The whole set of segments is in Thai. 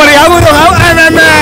วัสดีครับคุณผู้ชมครับแอนแม่แม่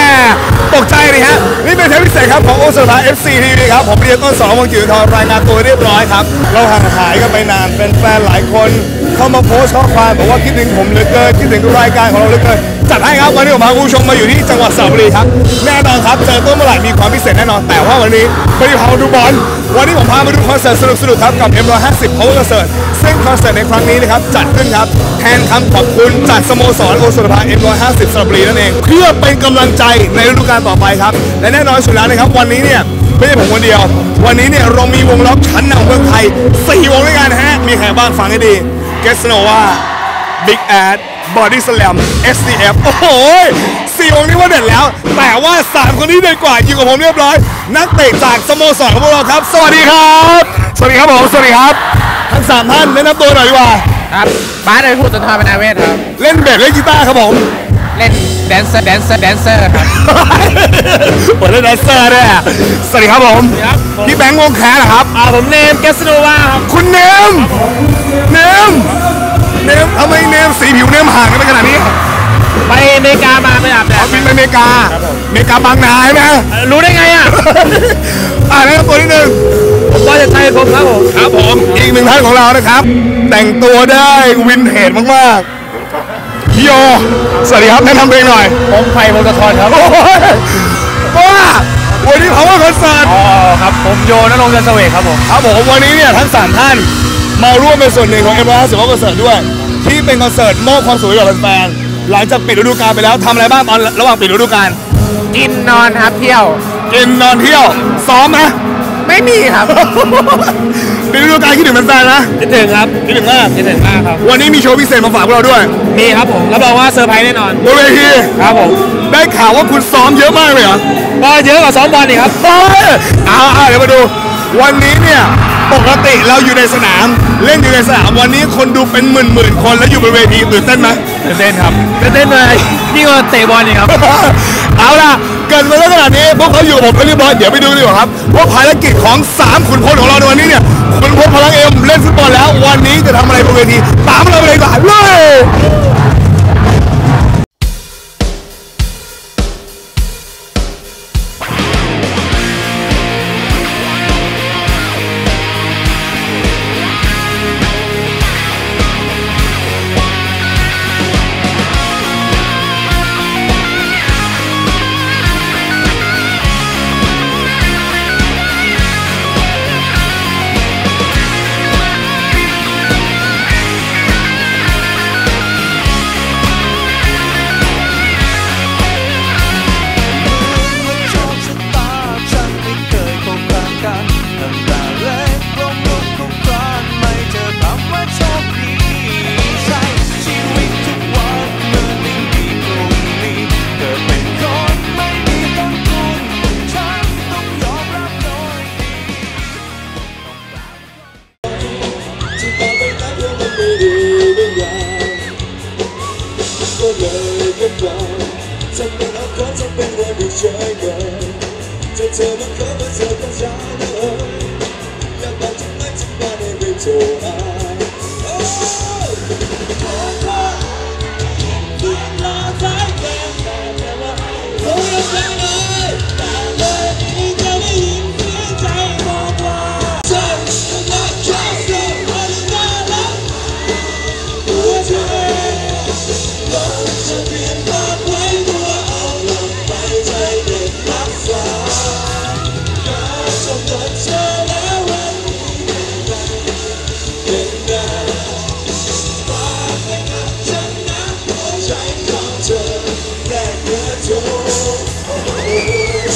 ตกใจเลยฮะนี่เป็นเทปพิเศษครับของโอสถา FC TV ครับผมเรียนต้นสองวงจิ๋วทองรายงานตัวเรียบร้อยครับ เราห่างหายกันไปนานแฟนๆหลายคน เข้ามาโพสต์ข้อความบอกว่าคิดถึงผมเหลือเกินคิดถึงรายการของเราเหลือเกิน จัดให้ครับวันนี้ผมพาคุณผู้ชมมาอยู่ที่จังหวัดสระบุรีครับแน่นอนครับเจอต้นเมื่อไหร่มีความพิเศษแน่นอนแต่ว่าวันนี้ไม่ได้พามาดูบอลวันนี้ผมพามาดูคอนเสิร์ตสนุกๆครับกับ M150 Power Concert ซึ่งคอนเสิร์ตในครั้งนี้นะครับจัดขึ้นครับแทนคำขอบคุณจากสโมสรโอสุรภา M150 สระบุรีนั่นเองเพื่อเป็นกำลังใจในฤดูกาลต่อไปครับและแน่นอนสุดแล้วนะครับวันนี้เนี่ยไม่ใช่ผมคนเดียว วันนี้เนี่ยเรามีวงล็อกชั้นนำเมืองไทยสี่วงด้วยกันฮะมีใครบ้างฟังให้ดี g e s n o v a Big Ad Body Slam SDF โอ้โหสี่วงนี้ว่าเด็ดแล้ว แต่ว่าสามคนนี้เด็ดกว่าอยู่กับผมเรียบร้อย นักเตะจากสโมสรของพวกเราครับ สวัสดีครับ สวัสดีครับผม สวัสดีครับ ทั้งสามท่านแนะนำตัวหน่อยดีกว่า ครับบาสเลยพูดสุนทรเป็นอาเวศครับ เล่นเบสเล่นกีตาร์ครับผม เล่นแดนเซอร์แดนเซอร์แดนเซอร์ครับเปิดเล่นแดนเซอร์ด้วยอะสวัสดีครับผมครับพี่แบงค์วงแคร์นะครับ อ่าผมเนมแกสโนวาครับ คุณเนม เนม เนมทำไมเนมสีผิวเนมห่างกันไปขนาดนี้ ไปอเมริกามาไปอาบแดเอาดบินไปอเมริกาอเมริกาบางนาใช่ไหมรู้ได้ไงอะ อ่าแนะนำตัวนิดนึงผมบอยจะชัยผมครับผม ครับผม อีกหนึ่งท่านของเรานะครับ แต่งตัวได้วินเทจมากๆพี่โยสวัสดีครับแนะนำตัวเองหน่อย ผมไผ่วงศธรครับ โอ้ยว้าวันนี้เขาว่าคอนเสิร์ตอ๋อครับ ผมโยนรงค์จันทร์เสวกครับผม ครับผมวันนี้เนี่ยทั้งสามท่าน มาร่วมเป็นส่วนหนึ่งของ m 1 5 0คอนเสิร์ตด้วย ที่เป็นคอนเสิร์ตมอบความสุขให้กับแฟนๆหลังจากปิดฤดูกาลไปแล้วทำอะไรบ้างตอนระหว่างปิดฤดูกาลกินนอนครับเที่ยว กินนอนเที่ยวซ้อมนะ ไม่มีครับ ปิดฤดูกาลคิดถึงแฟนๆนะคิดถึงครับคิดถึงมากคิดถึงมากครับ วันนี้มีโชว์พิเศษมาฝากพวกเราด้วยมีครับผมรับรองว่าเซอร์ไพรส์แน่นอนบนเวทีครับผมได้ข่าวว่าคุณซ้อมเยอะมากเลยเหรอ ก็เยอะกว่าซ้อมบอลอีกครับเฮ้ยเอาเอาเดี๋ยวมาดู วันนี้เนี่ย ปกติเราอยู่ในสนามเล่นอยู่ในสนามวันนี้คนดูเป็นหมื่นหมื่นๆคนแล้วอยู่บนเวทีตื่นเต้นไหมตื่นเต้นครับตื่นเต้นเลยยิ่งกว่าเตะบอลอีกครับ เอาล่ะเกิดมาแล้วขนาดนี้พวกเขาอยู่กับผมไปเรียบร้อยเดี๋ยวไปดูดีกว่าครับว่าภารกิจของ3ขุนพลของเราในวันนี้เนี่ยขุนพลพลังเอ็มเล่นฟุตบอลแล้ว วันนี้จะทำอะไรบนเวทีตามเราไปเลยดีกว่าเลย จะเป็นเอาขอจะเป็นวันที่เฉยเลยจะเธอ หัวใ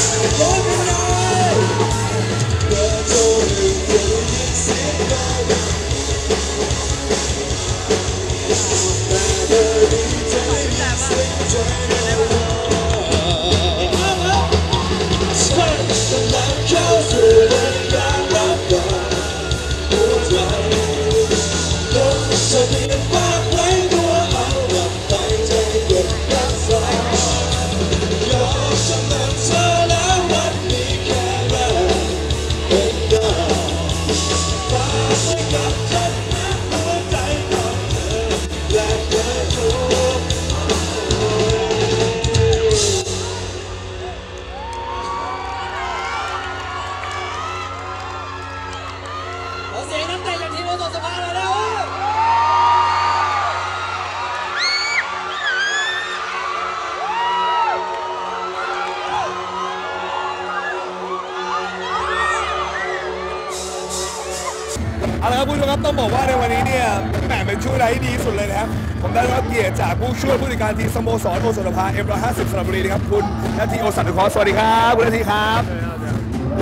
เอาละครับผู้ชมครับต้องบอกว่าในวันนี้เนี่ยแหมเป็นช่วงเวลาที่ดีสุดเลยนะครับผมได้รับเกียรติจากผู้ช่วยผู้จัดการทีมสโมสรโอสถภาเอ็มร้อยห้าสิบสระบุรีนะครับคุณนาทีโอสันตุคอสวัสดีครับคุณนาทีครับ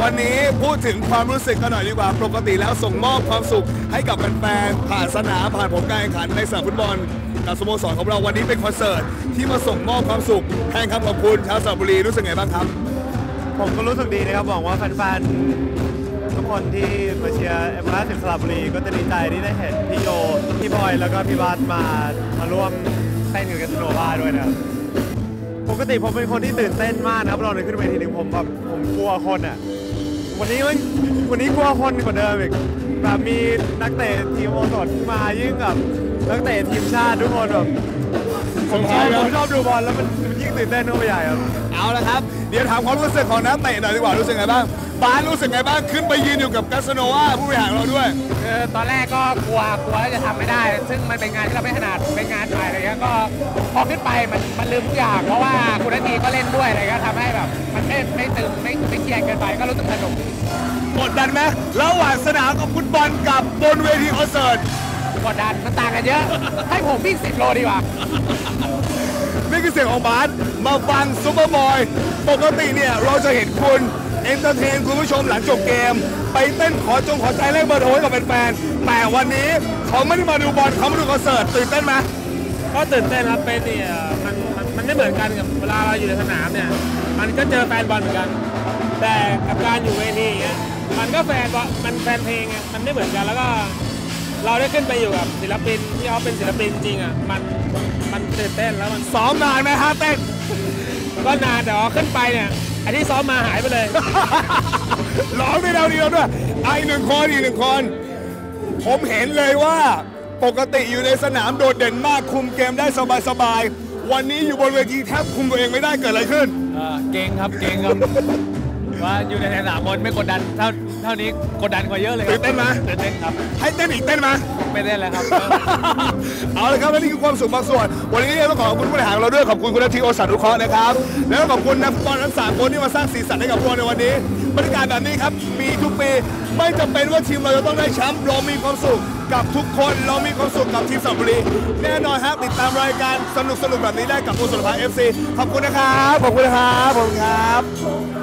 วันนี้พูดถึงความรู้สึกกันหน่อยดีกว่าปกติแล้วส่งมอบความสุขให้กับแฟนๆผ่านสนามผ่านผลการแข่งขันในสนามฟุตบอลกับสโมสรของเราวันนี้เป็นคอนเสิร์ตที่มาส่งมอบความสุขแทนคำขอบคุณชาวสระบุรีรู้สึกไงบ้างครับ ผมก็รู้สึกดีนะครับหวังว่าแฟนๆ ทุกคนที่มาเชียร์เอ็มอาร์สิบสระบุรีก็จะดีใจที่ได้เห็นพี่โยพี่บอยแล้วก็พี่บัสมามาร่วมเต้นกับกันสโนวาด้วยนะครับปกติผมเป็นคนที่ตื่นเต้นมากนะครับเราเลยขึ้นเวทีหนึ่งผมแบบผมกลัวคนอะวันนี้มันวันนี้กลัวคนกว่าเดิมอีกแบบมีนักเตะทีมโอสดมายิ่งกับนักเตะทีมชาติทุกคนแบบผมชอบผมชอบดูบอลแล้วมันมันยิ่งตื่นเต้นเข้าไปใหญ่ครับเอาละครับ เดี๋ยวถามความรู้สึกของนักเตะหน่อยดีกว่ารู้สึกไงบ้าง บาสรู้สึกไงบ้างขึ้นไปยืนอยู่กับกัสโนวาผู้บริหารเราด้วย คือตอนแรกก็กลัวกลัวว่าจะทำไม่ได้ ซึ่งมันเป็นงานที่เราไม่ถนัดเป็นงานถ่ายอะไรเงี้ยก็พอขึ้นไปมันมันลืมทุกอย่าง เพราะว่าคุณนาทีก็เล่นด้วยอะไรเงี้ยทำให้แบบ มันไม่ไม่ตึงไม่ไม่เครียดเกินไปก็รู้สึกสนุกกดดันไหมระหว่างสนามกับฟุตบอลกับบนเวทีคอนเสิร์ตกดดันมันต่างกันเยอะ ให้ผมวิ่งสิบโลดีกว่า นี่คือเสียงของบาสมาฟังซูเปอร์บอย ปกติเนี่ยเราจะเห็นคุณ เอนเตอร์เทนคุณผู้ชมหลังจบเกม ไปเต้นขอจงขอใจแลกเบอร์โทรให้กับแฟนๆแต่วันนี้เขาไม่ได้มาดูบอลเขามาดูคอนเสิร์ตตื่นเต้นไหมก็ตื่นเต้นครับเป็นเนี่ยมันมันมันไม่เหมือนกันกับเวลาเราอยู่ในสนามเนี่ยมันก็เจอแฟนบอลเหมือนกัน แต่กับการอยู่เวทีอย่างเงี้ยมันก็แฟนบอลมันแฟนเพลงไงมันไม่เหมือนกันแล้วก็ เราได้ขึ้นไปอยู่กับศิลปินที่เขาเป็นศิลปินจริงอะมันมันตื่นเต้นแล้วมันซ้อมนานไหมฮะเต้นก็นานแต่ว่าขึ้นไปเนี่ย อันที่ซ้อมมาหายไปเลย ร้องได้แล้วเดียวด้วยไอะอีกหนึ่งคนอีกหนึ่งคน ผมเห็นเลยว่าปกติอยู่ในสนามโดดเด่นมากคุมเกมได้สบายๆ วันนี้อยู่บนเวทีแทบคุมตัวเองไม่ได้เกิดอะไรขึ้นเก่งครับเก่งครับ ว่าอยู่ในสนามบอลไม่กดดันเท่า เท่านี้กดดันกว่าเยอะเลยตื่นเต้นไหมตื่นเต้นครับให้เต้นอีกเต้นไหมไม่ได้แล้วครับ เอาละครับและนี่คือความสุขบางส่วน วันนี้ต้องขอบคุณผู้บริหารของเราด้วยขอบคุณคุณนาทีโอสันนุเคราะห์นะครับ แล้วก็ขอบคุณนักฟุตบอลทั้งสามคนที่มาสร้างสีสันให้กับพวกเราในวันนี้บรรยากาศแบบนี้ครับมีทุกปีไม่จำเป็นว่าทีมเราจะต้องได้แชมป์เรามีความสุขกับทุกคนเรามีความสุขกับทีมสระบุรีแน่นอนครับติดตามรายการสนุกสนุกๆแบบนี้ได้กับโอสุรพาเอฟซีขอบคุณนะครับขอบคุณนะครับขอบคุณครับ